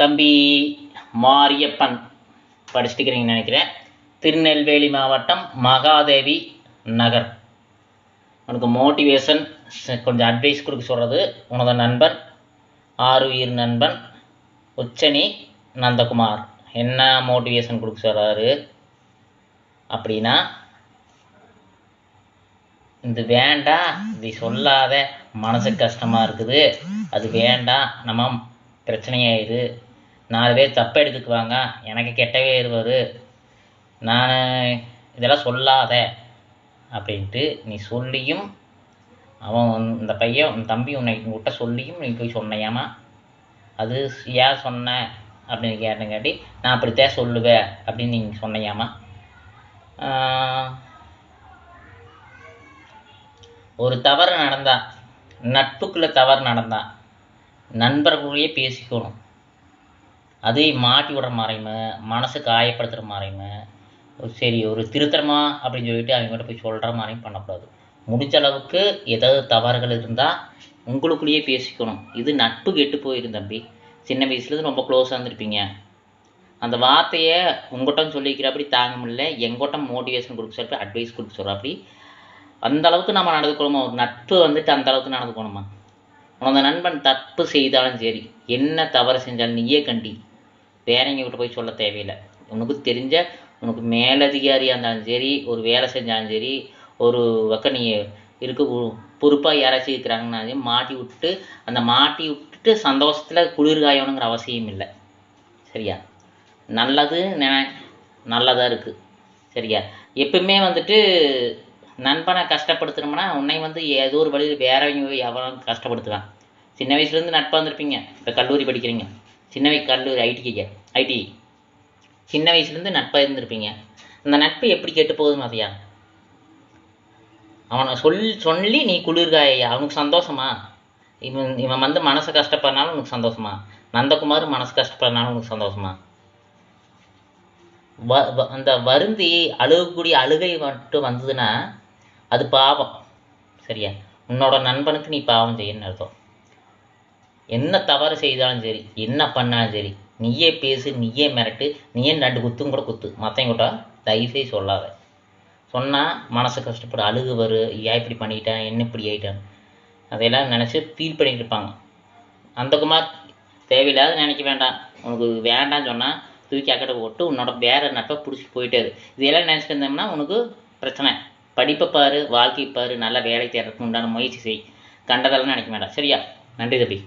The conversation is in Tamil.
தம்பி மாரியப்பன் படிச்சுட்டுக்கிறீங்கன்னு நினைக்கிறேன். திருநெல்வேலி மாவட்டம் மகாதேவி நகர். உனக்கு மோட்டிவேஷன் கொஞ்சம் அட்வைஸ் கொடுக்க சொல்கிறது உனது நண்பர் ஆறுயிர் நண்பன் உச்சனி நந்தகுமார். என்ன மோட்டிவேஷன் கொடுக்க சொல்கிறாரு அப்படின்னா இது வேண்டாம் இதை சொல்லாத மனசு கஷ்டமாக இருக்குது. அது வேண்டாம் நம்ம பிரச்சனையாயிரு நாலு பேர் தப்பாக எடுத்துக்குவாங்க. எனக்கு கெட்டவே இருவது நான் இதெல்லாம் சொல்லாத. அப்படின்ட்டு நீ சொல்லியும் அவன் இந்த பையன் உன் தம்பி உன்னை உங்ககிட்ட சொல்லியும் நீ போய் சொன்னையாமா அது ஏன் சொன்ன? அப்படின்னு கேட்டங்காட்டி நான் அப்படித்தான் சொல்லுவேன் அப்படின்னு நீங்கள் சொன்னையாமா ஒரு தவறு நடந்தா நட்புக்குள்ளே தவறு நடந்தான் நண்பர்களுடைய பேசிக்கணும். அது மாட்டி விடுற மாதிரியுமே மனசு காயப்படுத்துகிற மாதிரியுமே சரி ஒரு திருத்தரமா அப்படின்னு சொல்லிட்டு அவங்ககிட்ட போய் சொல்கிற மாதிரியும் பண்ணக்கூடாது. முடிஞ்ச அளவுக்கு ஏதாவது தவறுகள் இருந்தால் உங்களுக்குள்ளேயே பேசிக்கணும். இது நட்பு கெட்டு போயிடும் தம்பி. சின்ன வயசுலேருந்து ரொம்ப க்ளோஸாக இருந்திருப்பீங்க. அந்த வார்த்தையை உங்கள்கிட்ட சொல்லிக்கிற அப்படி தாங்க முடியல. எங்கிட்ட மோட்டிவேஷன் கொடுக்க சொல்லி அட்வைஸ் கொடுக்க சொல்கிற அப்படி அந்த அளவுக்கு நம்ம நடந்துக்கணுமா? ஒரு நட்பு வந்துட்டு அந்த அளவுக்கு நடந்துக்கணுமா? உனது நண்பன் தப்பு செய்தாலும் சரி என்ன தவறு செஞ்சாலும் நீயே கண்டி. வேறங்க கிட்ட போய் சொல்ல தேவையில்லை. உனக்கு தெரிஞ்ச உனக்கு மேலதிகாரியாக இருந்தாலும் சரி ஒரு வேலை செஞ்சாலும் சரி ஒரு பக்கம் நீ இருக்க பொறுப்பாக யாராச்சும் இருக்கிறாங்கன்னா மாட்டி விட்டுட்டு அந்த மாட்டி விட்டுட்டு சந்தோஷத்தில் குளிர் காயணுங்கிற அவசியம் இல்லை. சரியா? நல்லது நினை நல்லதாக இருக்குது சரியா? எப்பவுமே வந்துட்டு நண்பனை கஷ்டப்படுத்துனோம்னா உன்னை வந்து ஏதோ ஒரு வழியில் வேறவங்க எவனும் கஷ்டப்படுத்துவான். சின்ன வயசுலேருந்து நட்பாக இருந்திருப்பீங்க. இப்போ கல்லூரி படிக்கிறீங்க. சின்ன வயசு கல்லூரி ஐடிக்கு ஐடி சின்ன வயசுலேருந்து நட்பாக இருந்திருப்பீங்க. இந்த நட்பு எப்படி கெட்டு போகுது மாதிரியா அவனை சொல் சொல்லி நீ குளிர்காயா அவனுக்கு சந்தோஷமா? இவன் இவன் வந்து மனசு கஷ்டப்படுறனாலும் உனக்கு சந்தோஷமா? நந்தகுமார் மனசு கஷ்டப்படுறனாலும் உனக்கு சந்தோஷமா? வ வ- அந்த வருந்தி அழுகக்கூடிய அழுகை மட்டும் வந்ததுன்னா அது பாவம். சரியா? உன்னோட நண்பனுக்கு நீ பாவம் செய்யணும்னு அர்த்தம். என்ன தவறு செய்தாலும் சரி என்ன பண்ணாலும் சரி நீயே பேசு நீயே மிரட்டு நீயே ரெண்டு குத்தும் கூட குத்து. மற்றவங்க கூட தயவுசெய்து சொல்லாத. சொன்னால் மனசு கஷ்டப்படும் அழுகு வரும் ஏன் இப்படி பண்ணிட்டேன் என்ன இப்படி ஆயிட்டேன். அதையெல்லாம் நினச்சி ஃபீல் பண்ணிட்டு இருப்பாங்க. அந்த குமார் தேவையில்லாத நினைக்க வேண்டாம். உனக்கு வேண்டாம்னு சொன்னால் தூக்கி அக்கடை போட்டு உன்னோட வேற நட்பை பிடிச்சி போயிட்டே இது இதெல்லாம் நினச்சிட்டு இருந்தோம்னா உனக்கு பிரச்சனை. படிப்பை பாரு வாழ்க்கை பாரு நல்ல வேலை தேடுறதுக்கு உண்டான முயற்சி செய். கண்டதெல்லாம் நினைக்க வேண்டாம். சரியா? நன்றி தம்பி.